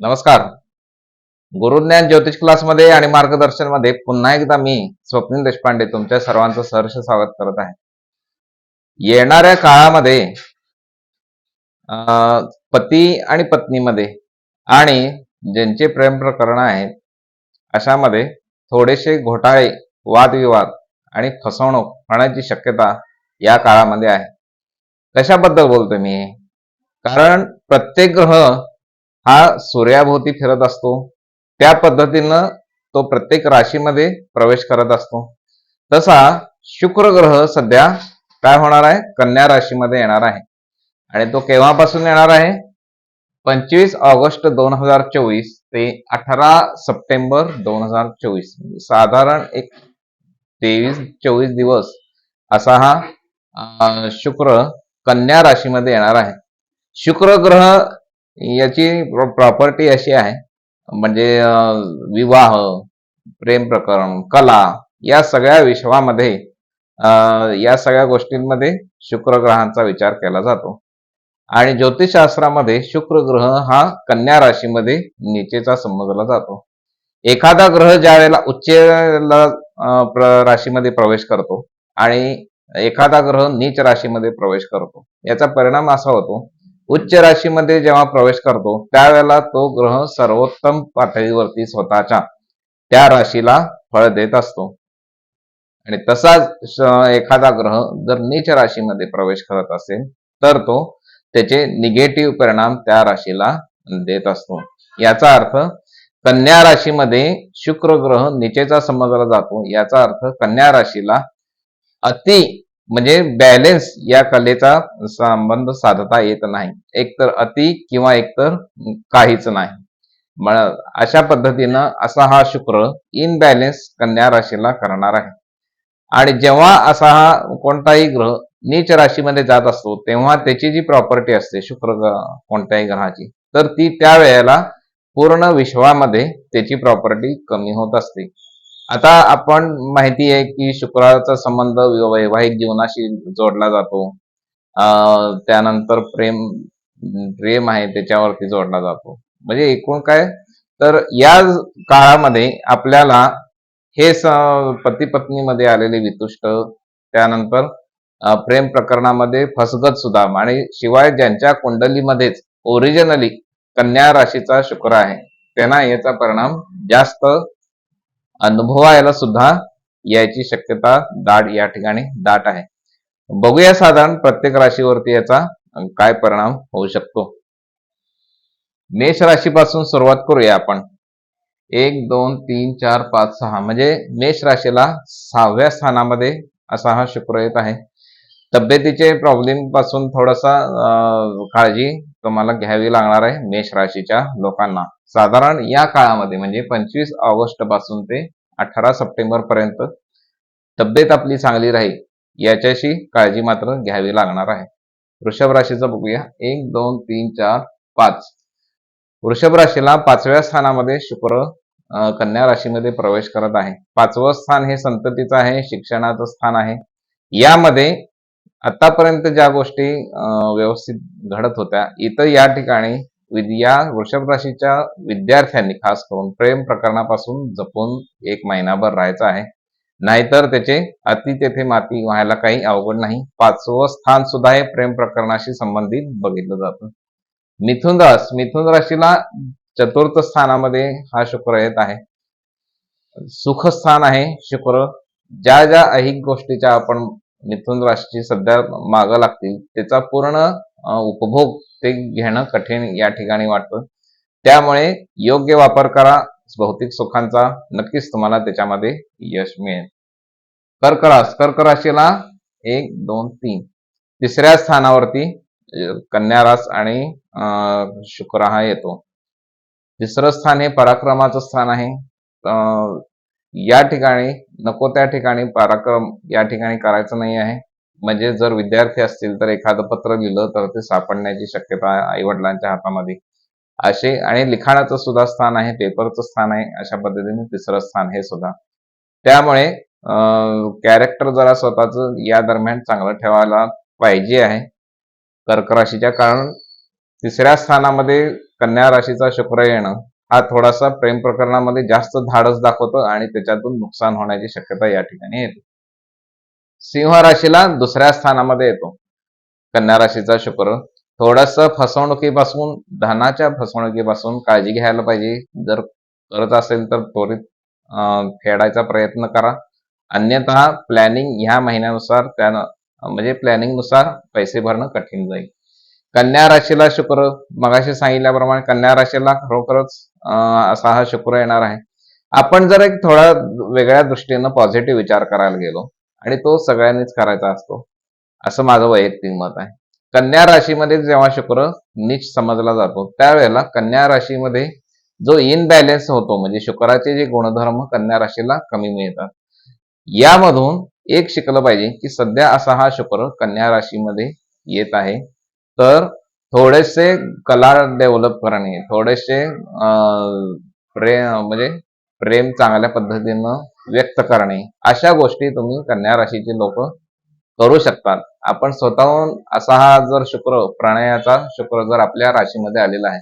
नमस्कार. गुरुज्ञान ज्योतिष क्लासमध्ये आणि मार्गदर्शनमध्ये पुन्हा एकदा मी स्वप्नील देशपांडे तुमच्या सर्वांचं सहर्ष स्वागत करत आहे. येणाऱ्या काळामध्ये अं, पती आणि पत्नीमध्ये आणि ज्यांचे प्रेम प्रकरण आहेत अशामध्ये थोडेसे घोटाळे वादविवाद आणि फसवणूक होण्याची शक्यता या काळामध्ये आहे. कशाबद्दल बोलतोय मी? कारण प्रत्येक ग्रह हा सूर्याभोवती फिरत असतो. त्या पद्धतीनं तो प्रत्येक राशीमध्ये प्रवेश करत असतो. तसा शुक्र ग्रह सध्या काय होणार आहे? कन्या राशीमध्ये येणार आहे. आणि तो केव्हापासून येणार आहे? पंचवीस ऑगस्ट दोन हजार चोवीस ते अठरा सप्टेंबर दोन हजार चोवीस. म्हणजे साधारण एक तेवीस चोवीस दिवस असा हा शुक्र कन्या राशीमध्ये येणार आहे. शुक्र ग्रह याची प्रॉपर्टी अशी आहे. म्हणजे विवाह प्रेम प्रकरण कला या सगळ्या विश्वामध्ये या सगळ्या गोष्टींमध्ये शुक्र ग्रहांचा विचार केला जातो. आणि ज्योतिषशास्त्रामध्ये शुक्र ग्रह हा कन्या राशीमध्ये नीचेचा समजला जातो. एखादा ग्रह ज्या वेळेला उच्चेला राशीमध्ये प्रवेश करतो आणि एखादा ग्रह नीच राशीमध्ये प्रवेश करतो. याचा परिणाम असा होतो उच्च राशीमध्ये जेव्हा प्रवेश करतो त्यावेळेला तो ग्रह सर्वोत्तम पातळीवरती स्वतःच्या त्या राशीला फळ देत असतो. आणि तसाच एखादा ग्रह जर नीच राशीमध्ये प्रवेश करत असेल तर तो त्याचे निगेटिव्ह परिणाम त्या राशीला देत असतो. याचा अर्थ कन्या राशीमध्ये शुक्र ग्रह निचेचा समजला जातो. याचा अर्थ कन्या राशीला अति म्हणजे बॅलेन्स या कलेचा संबंध साधता येत नाही. एकतर अति किंवा एकतर काहीच नाही. अशा पद्धतीनं असा हा शुक्र इनबॅलेन्स कन्या राशीला करणार आहे. आणि जेव्हा असा हा कोणताही ग्रह नीच राशीमध्ये जात असतो तेव्हा त्याची जी प्रॉपर्टी असते शुक्र ग्रह कोणत्याही ग्रहाची तर ती त्या वेळेला पूर्ण विश्वामध्ये त्याची प्रॉपर्टी कमी होत असते. आता आपण माहिती आहे की शुक्राचा संबंध वैवाहिक जीवनाशी जोडला जातो. त्यानंतर प्रेम प्रेम आहे त्याच्यावरती जोडला जातो. म्हणजे एकूण काय? तर या काळामध्ये आपल्याला हे पती पत्नीमध्ये आलेले वितुष्ट त्यानंतर प्रेम प्रकरणामध्ये फसगत सुद्धा आणि शिवाय ज्यांच्या कुंडलीमध्येच ओरिजिनली कन्या राशीचा शुक्र आहे त्यांना याचा परिणाम जास्त अनुभवायला सुद्धा यायची शक्यता दाट या ठिकाणी दाट आहे. बघूया साधारण प्रत्येक राशीवरती याचा काय परिणाम होऊ शकतो. मेष राशीपासून सुरुवात करूया आपण. एक दोन तीन चार पाच सहा म्हणजे मेष राशीला सहाव्या स्थानामध्ये असा हा शुक्र येत आहे. तब्येतीचे प्रॉब्लेमपासून थोडासा काळजी तुम्हाला घ्यावी लागणार आहे मेष राशीच्या लोकांना. साधारण या काळामध्ये म्हणजे पंचवीस ऑगस्टपासून ते अठरा सप्टेंबर पर्यंत तब्येत आपली चांगली राहील याच्याशी काळजी मात्र घ्यावी लागणार आहे. वृषभ राशीचं बघूया. एक दोन तीन चार पाच. वृषभ राशीला पाचव्या स्थानामध्ये शुक्र कन्या राशीमध्ये प्रवेश करत आहे. पाचवं स्थान हे संततीचं आहे शिक्षणाचं स्थान आहे. यामध्ये आतापर्यंत ज्या गोष्टी व्यवस्थित घडत होत्या इथं या ठिकाणी या वृषभ राशीच्या विद्यार्थ्यांनी खास करून प्रेम प्रकरणापासून जपून एक महिनाभर राहायचं आहे. नाहीतर त्याचे अति तेथे माती व्हायला काही अवघड नाही. पाचवं स्थान सुद्धा हे प्रेम प्रकरणाशी संबंधित बघितलं जातं. मिथुन रास मिथुन राशीला चतुर्थ स्थानामध्ये हा शुक्र येत आहे. सुख स्थान आहे शुक्र. ज्या ज्या ऐहिक गोष्टीच्या आपण मिथुन राशीची सध्या मागं लागतील त्याचा पूर्ण उपभोग ते घेणं कठीण या ठिकाणी वाटतं. त्यामुळे योग्य वापर करा. भौतिक सुखांचा नक्कीच तुम्हाला त्याच्यामध्ये यश मिळेल. कर्क रास कर्क राशीला एक दोन तीन. तिसऱ्या स्थानावरती कन्या रास आणि अं, शुक्र हा येतो. तिसरं स्थान हे पराक्रमाचं स्थान आहे. या ठिकाणी नको त्या ठिकाणी पराक्रम या ठिकाणी करायचं नाही आहे. म्हणजे जर विद्यार्थी असतील तर एखादं पत्र लिहिलं तर ते सापडण्याची शक्यता आई वडिलांच्या हातामध्ये असे आणि लिखाणाचं सुद्धा स्थान आहे पेपरचं स्थान आहे अशा पद्धतीने तिसरं स्थान हे सुद्धा. त्यामुळे कॅरेक्टर जरा स्वतःच या दरम्यान चांगलं ठेवायला पाहिजे आहे. कर्क राशीच्या कारण तिसऱ्या स्थानामध्ये कन्या राशीचा शुक्र येणं हा थोडासा प्रेम प्रकरणामध्ये जास्त धाडस दाखवतं आणि त्याच्यातून नुकसान होण्याची शक्यता या ठिकाणी येते. सिंह राशीला दुसऱ्या स्थानामध्ये येतो. कन्या राशीचा शुक्र. थोडस फसवणुकीपासून धनाच्या फसवणुकीपासून काळजी घ्यायला पाहिजे. जर करत असेल तर त्वरित फेडायचा प्रयत्न करा. अन्यथा प्लॅनिंग ह्या महिन्यानुसार त्यानं म्हणजे प्लॅनिंगनुसार पैसे भरणं कठीण जाईल. कन्या राशीला शुक्र. मगाशी सांगितल्याप्रमाणे कन्या राशीला खरोखरच असा हा शुक्र येणार आहे. आपण जर एक थोडा वेगळ्या दृष्टीनं पॉझिटिव्ह विचार करायला गेलो आणि तो सगळ्यांनीच करायचा असतो. असं माझं वैयक्तिक मत आहे. कन्या राशीमध्ये जेव्हा शुक्र नीच समजला जातो त्यावेळेला कन्या राशीमध्ये जो इनबॅलेन्स होतो म्हणजे शुक्राचे जे गुणधर्म कन्या राशीला कमी मिळतात यामधून एक शिकलं पाहिजे की सध्या असा हा शुक्र कन्या राशीमध्ये येत आहे. तर थोडेसे कला डेव्हलप करणे थोडेसे प्रेम म्हणजे प्रेम चांगल्या पद्धतीनं व्यक्त करणे. अशा गोष्टी तुम्ही कन्या राशीचे लोक करू शकतात. आपण स्वतःहून असा हा जर शुक्र प्रणयाचा शुक्र जर आपल्या राशीमध्ये आलेला आहे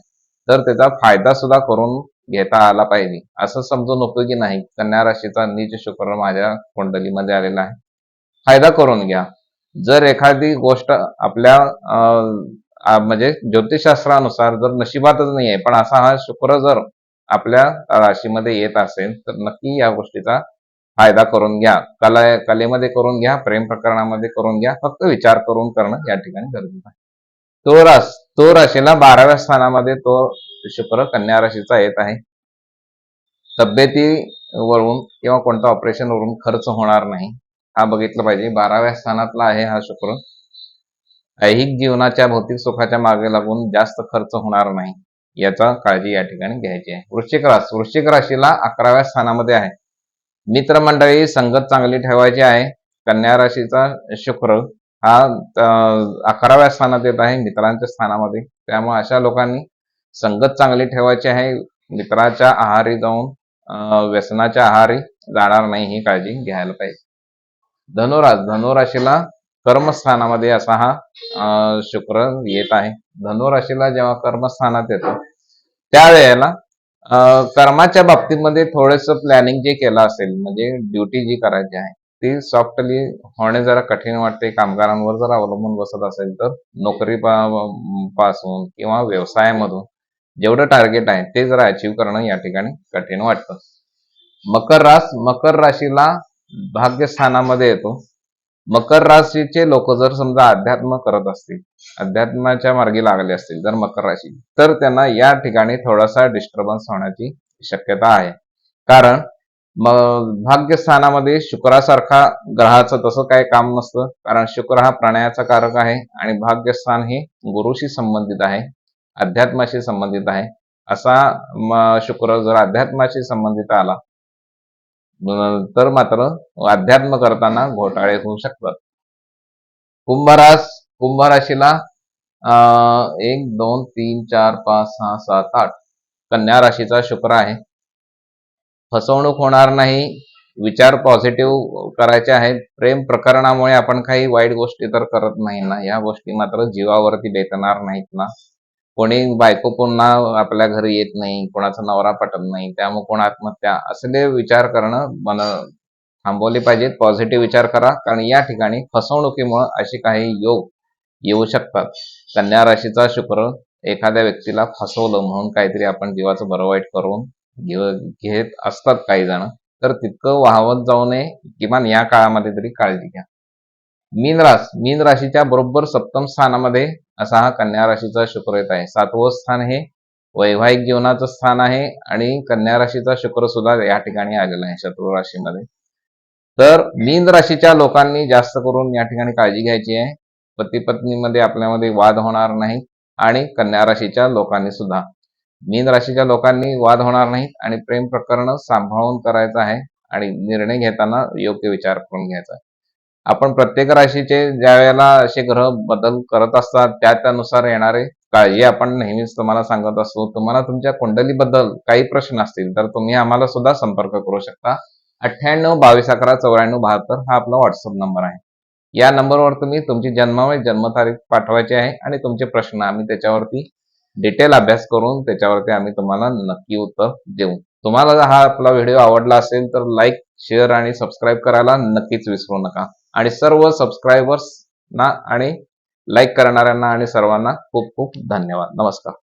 तर त्याचा फायदा सुद्धा करून घेता आला पाहिजे. असं समजून उपयोगी नाही कन्या राशीचा नीच शुक्र माझ्या कुंडलीमध्ये आलेला आहे. फायदा करून घ्या. जर एखादी गोष्ट आपल्या अं, म्हणजे ज्योतिषशास्त्रानुसार जर नशिबातच नाही आहे पण असा हा शुक्र जर आपल्या राशीमध्ये येत असेल तर नक्की या गोष्टीचा फायदा करून घ्या. कला कलेमध्ये करून घ्या प्रेम प्रकरणामध्ये करून घ्या फक्त विचार करून करणं या ठिकाणी गरजेचं आहे. तो रास तो राशीला बाराव्या स्थानामध्ये तो शुक्र कन्या राशीचा येत आहे. तब्येती वरून किंवा कोणत्या ऑपरेशन वरून खर्च होणार नाही. हा बघितलं पाहिजे. बाराव्या स्थानातला आहे हा शुक्र. ऐहिक जीवनाच्या भौतिक सुखाच्या मागे लागून जास्त खर्च होणार नाही. याचा काळजी या ठिकाणी घ्यायची आहे. वृश्चिक रास वृश्चिक राशीला अकराव्या स्थानामध्ये आहे. मित्रमंडळी संगत चांगली ठेवायची आहे. कन्या राशीचा शुक्र हा अकराव्या स्थानात येत आहे मित्रांच्या स्थानामध्ये. त्यामुळे अशा लोकांनी संगत चांगली ठेवायची आहे. मित्राच्या आहारी जाऊन व्यसनाच्या आहारी जाणार नाही ही काळजी घ्यायला पाहिजे. धनुरास धनुराशीला कर्मस्थानामध्ये असा हा अं, शुक्र येत आहे. धनुराशीला जेव्हा कर्मस्थानात येतो त्यावेळेला कर्माच्या बाबतीमध्ये थोडस प्लॅनिंग जे केलं असेल म्हणजे ड्युटी जी करायची आहे ती सॉफ्टली होणे जरा कठीण वाटते कामगारांवर जर अवलंबून बसत असेल तर नोकरी पासून किंवा व्यवसायामधून जेवढं टार्गेट आहे ते जरा अचीव करणं या ठिकाणी कठीण वाटतं. मकर रास मकर राशीला भाग्यस्थानामध्ये येतो. मकर राशीचे लोक जर समजा अध्यात्म करत असतील अध्यात्माच्या मार्गी लागले असतील जर मकर राशी तर त्यांना या ठिकाणी थोडासा डिस्टर्बन्स होण्याची शक्यता आहे. कारण भाग्यस्थानामध्ये शुक्रासारखा ग्रहाचं तसं काही काम नसतं कारण शुक्र हा प्राण्याचा कारक आहे आणि भाग्यस्थान हे गुरुशी संबंधित आहे अध्यात्माशी संबंधित आहे. असा शुक्र जर अध्यात्माशी संबंधित आला तर मात्र अध्यात्म करताना घोटाळे होऊ शकतात. कुंभरास कुंभ राशीला एक दोन तीन चार पाच सहा सात आठ कन्या राशीचा शुक्र आहे. फसवणूक होणार नाही. विचार पॉझिटिव्ह करायचे आहेत. प्रेम प्रकरणामुळे आपण काही वाईट गोष्टी तर करत नाही ना. या गोष्टी मात्र जीवावरती बेतणार नाहीत ना. कोणी बायको पुन्हा आपल्या घरी येत नाही कोणाचा नवरा पटत नाही त्यामुळे कोण आत्महत्या असले विचार करणं मन थांबवले पाहिजेत. पॉझिटिव्ह विचार करा कारण या ठिकाणी फसवणुकीमुळे असे काही योग येऊ शकतात. कन्या राशीचा शुक्र एखाद्या व्यक्तीला फसवलं म्हणून काहीतरी आपण जीवाचं बरं वाईट करून घेत असतात काही जण. तर तितकं वाहवत जाऊ नये किमान या काळामध्ये तरी काळजी घ्या. मीन रास मीन राशीच्या बरोबर सप्तम स्थानामध्ये असा हा कन्या राशीचा शुक्र येत आहे. सातवं स्थान हे वैवाहिक जीवनाचं स्थान आहे आणि कन्या राशीचा शुक्र सुद्धा या ठिकाणी आलेला आहे शत्रू राशीमध्ये. तर मीन राशीच्या लोकांनी जास्त करून या ठिकाणी काळजी घ्यायची आहे. पती पत्नीमध्ये आपल्यामध्ये वाद होणार नाही आणि कन्या राशीच्या लोकांनी सुद्धा. मीन राशीच्या लोकांनी वाद होणार नाहीत आणि प्रेम प्रकरण सांभाळून करायचं आहे आणि निर्णय घेताना योग्य विचार करून घ्यायचा आहे. आपण प्रत्येक राशीचे ज्या वेळेला असे ग्रह बदल करत असतात त्या त्यानुसार येणारे काळजी आपण नेहमीच तुम्हाला सांगत असतो. तुम्हाला तुमच्या कुंडलीबद्दल काही प्रश्न असतील तर तुम्ही आम्हाला सुद्धा संपर्क करू शकता. अठ्ठ्याण्णव बावीस अकरा चौऱ्याण्णव बहात्तर हा आपला व्हॉट्सअप नंबर आहे. या नंबरवर तुम्ही तुमची जन्मावळी जन्मतारीख पाठवायची आहे आणि तुमचे प्रश्न आम्ही त्याच्यावरती डिटेल अभ्यास करून त्याच्यावरती आम्ही तुम्हाला नक्की उत्तर देऊ. तुम्हाला हा आपला व्हिडिओ आवडला असेल तर लाईक शेअर आणि सबस्क्राईब करायला नक्कीच विसरू नका. आणि सर्व सबस्क्रायबर्सना आणि लाईक करणाऱ्यांना आणि सर्वांना खूप खूप धन्यवाद. नमस्कार.